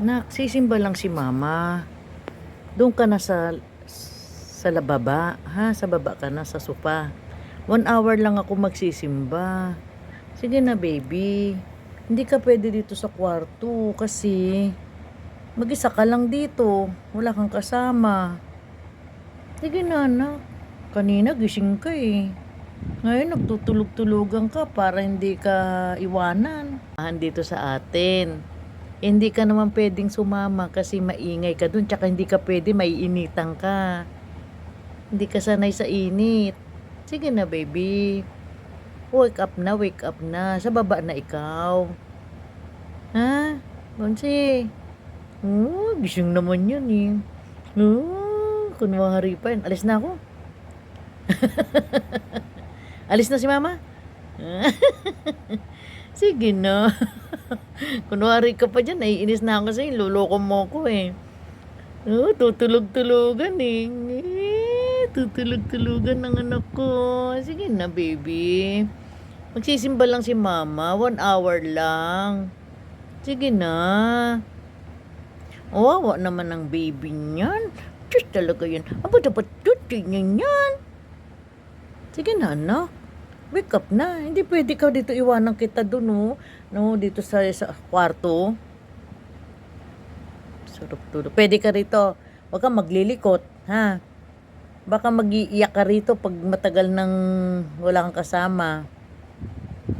Nak, sisimba lang si mama. Doon ka na sa sa lababa, ha? Sa baba ka na, sa sopa. One hour lang ako magsisimba. Sige na, baby. Hindi ka pwede dito sa kwarto kasi mag-isa ka lang dito. Wala kang kasama. Sige na, anak. Kanina gising ka eh. Ngayon nagtutulog-tulugan ka para hindi ka iwanan. Dito sa atin. Hindi ka naman pwedeng sumama kasi maingay ka dun. Tsaka hindi ka pwede, maiinitan ka. Hindi ka sanay sa init. Sige na, baby. Wake up na, wake up na. Sa baba na ikaw. Ha? Bonsi. Oh, gising naman yun eh. Oh, kunwari pa yun. Alis na ako. Alis na si mama? Sige na. Kunwari ka pa dyan, naiinis na ako sa'yo. Luloko mo ko eh. Oh, tutulog-tulugan eh. Eh, Tutulog-tulugan ng anak ko. Sige na, baby. Magsisimba lang si mama. One hour lang. Sige na. Wawa naman ang baby niyan. Diyos talaga yan. Aba, dapat tuti niya yan. Sige na, anak. Wake up na. Hindi pwede ka dito iwanan kita doon, no? No, dito sa, sa kwarto. Sarap tulog. Pwede ka rito. Huwag kang maglilikot, ha? Baka mag-iiyak ka rito pag matagal nang wala kang kasama.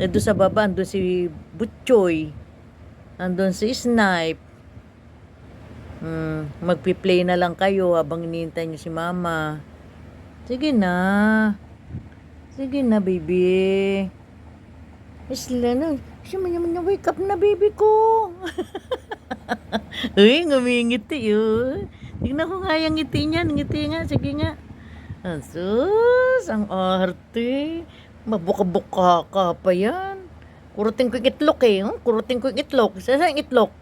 Doon sa baba, andun si Butchoy. Andun si Snipe. Hmm, magpi-play na lang kayo habang iniintay niyo si mama. Sige na. Sige na, baby. Isla na. Siya man naman na wake up na, baby ko. Uy, ngumingiti yun. Tingnan ko nga yung ngiti niya. Ngiti nga. Sige nga. Asus, ang arte. Mabuka-buka ka pa yan. Kurutin ko yung itlog eh. Oh. Kurutin ko yung itlog. Saan ang itlog?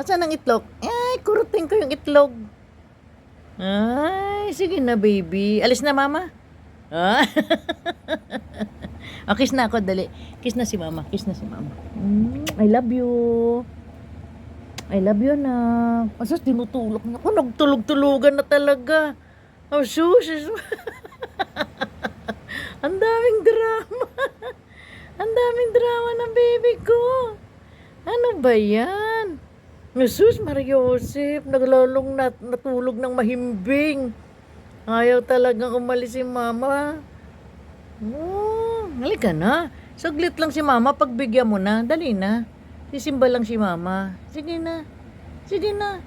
Nasaan ang itlog? Ay, kurutin ko yung itlog. Ay, sige na baby. Alis na mama. Ah. oh, kiss na ako, dali. Kiss na si mama. Kiss na si mama. Mm, I love you. I love you na. Asas, tinutulog na ako. Nagtulog-tulugan na talaga. Oh, sus. Ang daming drama. Ang daming drama ng baby ko. Ano ba yan? Jesus, Mariosep, naglalong nat natulog ng mahimbing. Ayaw talagang umalis si mama. Oh, halika na. Saglit lang si mama, pagbigyan mo na. Dali na. Sisimba lang si mama. Sige na. Sige na.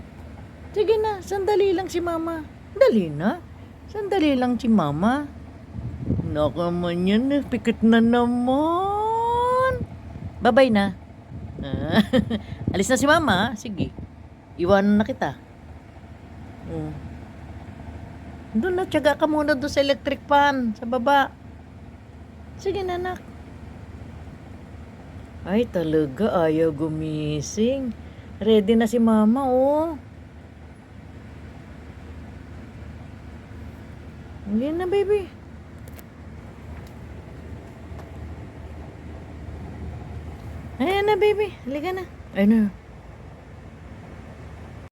Sige na, sandali lang si mama. Dali na. Sandali lang si mama. Nakaman yan, eh. pikit na naman. Babay na. Ah, Alis na si mama, sige. Iwanan na kita. Oh. Doon na, tiyaga ka muna doon sa electric fan, sa baba. Sige na, anak. Ay, talaga, ayaw gumising. Ready na si mama, oh. Hindi na, baby. Ayan na, baby. Halika na. Ayun na.